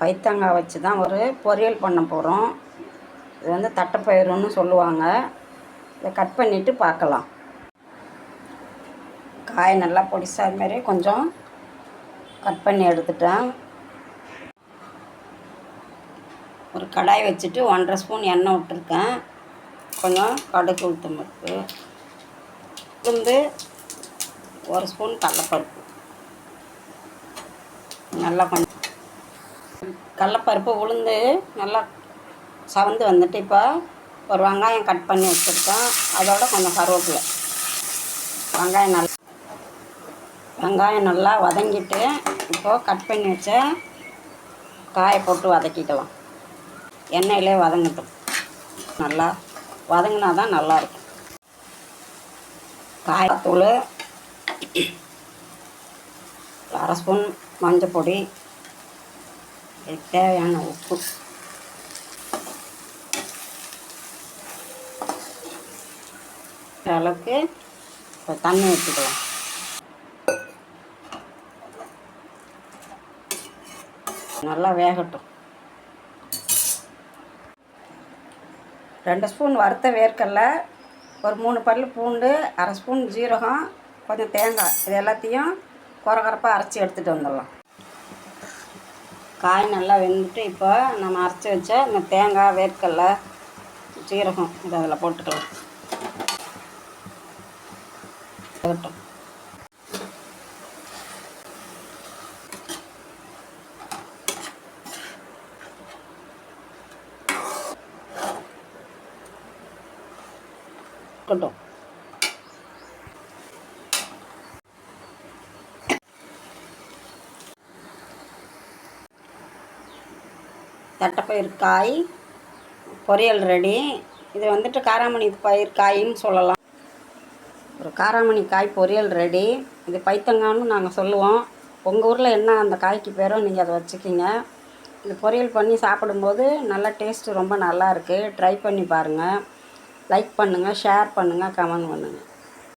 பைத்தங்காய் வச்சு தான் ஒரு பொரியல் பண்ண போகிறோம் இது வந்து தட்டைப்பயிறுன்னு சொல்லுவாங்க. இதை கட் பண்ணிவிட்டு பார்க்கலாம். காய் நல்லா பொடிசா மாதிரி கொஞ்சம் கட் பண்ணி எடுத்துட்டேன். ஒரு கடாய் வச்சுட்டு ஒன்றரை ஸ்பூன் எண்ணெய் விட்டுருக்கேன். கொஞ்சம் கடுகு உளுத்தம் பருப்பு உளுந்து ஒரு ஸ்பூன் கடலைப்பருப்பு. நல்லா கொஞ்சம் கடலப்பருப்பு உளுந்து நல்லா சவந்து வந்துட்டு இப்போ ஒரு வெங்காயம் கட் பண்ணி வச்சுருக்கேன் அதோட கொஞ்சம் கருவேப்பிலை. வெங்காயம் நல்லா வெங்காயம் நல்லா வதங்கிட்டு இப்போது கட் பண்ணி வச்ச காயை போட்டு வதக்கிக்கலாம். எண்ணெயிலே வதங்கட்டும். நல்லா வதங்கினா தான் நல்லாயிருக்கும் காயத்தூள் அரை ஸ்பூன் மஞ்சள் பொடி இதுக்கு தேவையான உப்பு. அளவுக்கு இப்போ தண்ணி ஊற்றிக்கலாம் நல்லா வேகட்டும். ரெண்டு ஸ்பூன் வறுத்த வேர்க்கடல ஒரு மூணு பல் பூண்டு அரை ஸ்பூன் ஜீரகம் கொஞ்சம் தேங்காய் இது எல்லாத்தையும் குறகுறப்பாக அரைச்சி எடுத்துகிட்டு வந்துடலாம். காய் நல்லா வெந்துட்டு இப்போ நம்ம அரைச்சி வச்ச இந்த தேங்காய் வேர்க்கடல சீரகம் இதை அதில் போட்டுக்கலாம். கட்டும் இருக்கட்டும் தட்டைப்பயிர் காய் பொரியல் ரெடி. இது வந்துட்டு காராமணி பயிர் காயின்னு சொல்லலாம். ஒரு காராமணி காய் பொரியல் ரெடி. இது பைத்தங்கான்னு நாங்கள் சொல்லுவோம். உங்கள் ஊரில் என்ன அந்த காய்க்கு பேரோ நீங்கள் அதை வச்சுக்கிங்க. இது பொரியல் பண்ணி சாப்பிடும்போது நல்லா டேஸ்ட்டு ரொம்ப நல்லா இருக்குது ட்ரை பண்ணி பாருங்கள் லைக் பண்ணுங்கள் ஷேர் பண்ணுங்கள் கமெண்ட் பண்ணுங்கள்